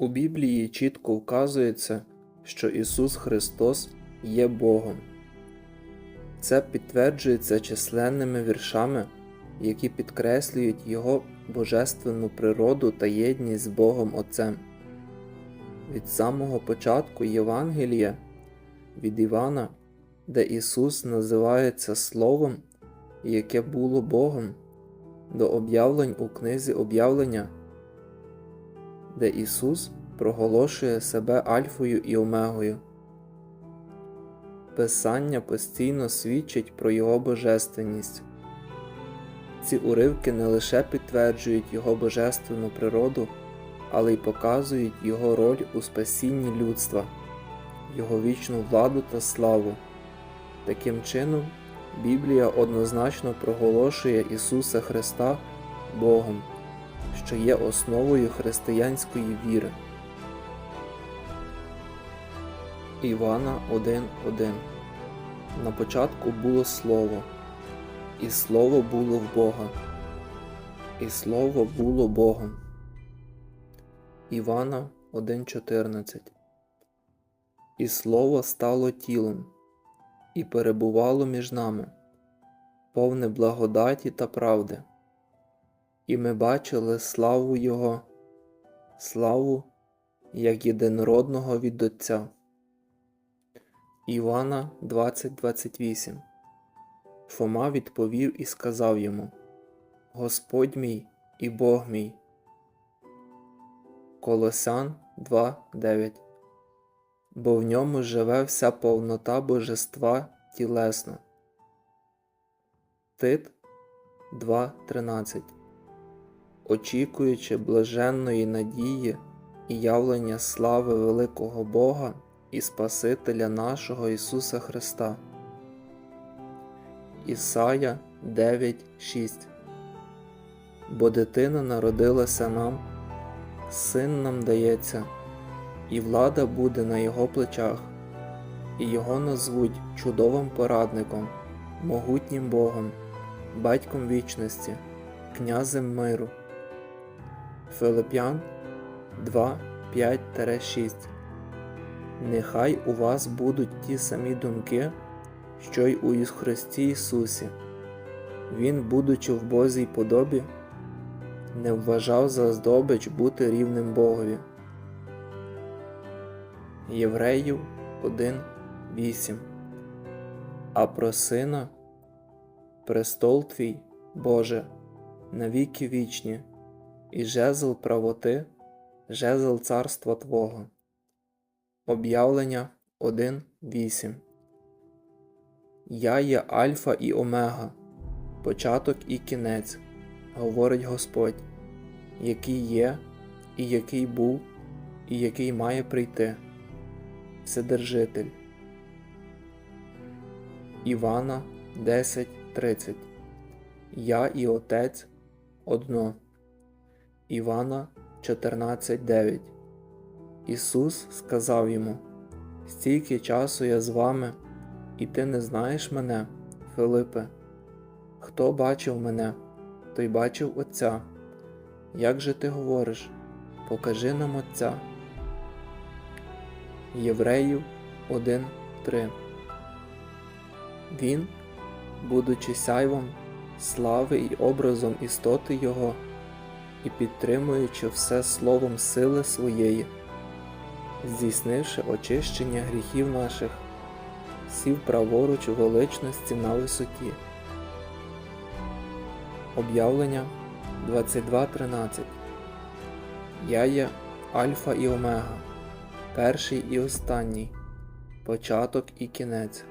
У Біблії чітко вказується, що Ісус Христос є Богом. Це підтверджується численними віршами, які підкреслюють Його божественну природу та єдність з Богом Отцем. Від самого початку Євангелія від Івана, де Ісус називається Словом, яке було Богом, до об'явлень у книзі об'явлення, де Ісус проголошує себе Альфою і Омегою. Писання постійно свідчить про Його божественність. Ці уривки не лише підтверджують Його божественну природу, але й показують Його роль у спасінні людства, Його вічну владу та славу. Таким чином, Біблія однозначно проголошує Ісуса Христа Богом, що є основою християнської віри. Івана 1.1 На початку було Слово, і Слово було в Бога, і Слово було Богом. Івана 1.14 І Слово стало тілом, і перебувало між нами, повне благодаті та правди. І ми бачили славу Його, славу як єдинородного від Отця. Івана 20.28 Фома відповів і сказав йому Господь мій і Бог мій. Колосан 2.9 Бо в ньому живе вся повнота божества тілесно. Тит 2.13 Очікуючи блаженної надії і явлення слави великого Бога і Спасителя нашого Ісуса Христа. Ісая 9.6 Бо дитина народилася нам, син нам дається, і влада буде на його плечах, і його назвуть чудовим порадником, могутнім Богом, батьком вічності, князем миру. Филип'ян 2, 5-6 Нехай у вас будуть ті самі думки, що й у Христі Ісусі. Він, будучи в Божій подобі, не вважав за здобич бути рівним Богові. Євреїв 1.8 А про Сина престол твій, Боже, навіки вічні, і жезл правоти, жезл царства Твого. Об'явлення 1.8 Я є Альфа і Омега, початок і кінець, говорить Господь, який є, і який був, і який має прийти. Вседержитель. Івана 10.30 Я і Отець одно. Івана 14.9 Ісус сказав йому Стільки часу я з вами, і ти не знаєш мене, Филипе. Хто бачив мене, той бачив Отця. Як же ти говориш? Покажи нам Отця. Євреїв 1.3 Він, будучи сяйвом, слави і образом істоти Його, і підтримуючи все словом сили своєї, здійснивши очищення гріхів наших, сів праворуч у величності на висоті. Об'явлення 22.13 Я є Альфа і Омега, перший і останній, початок і кінець.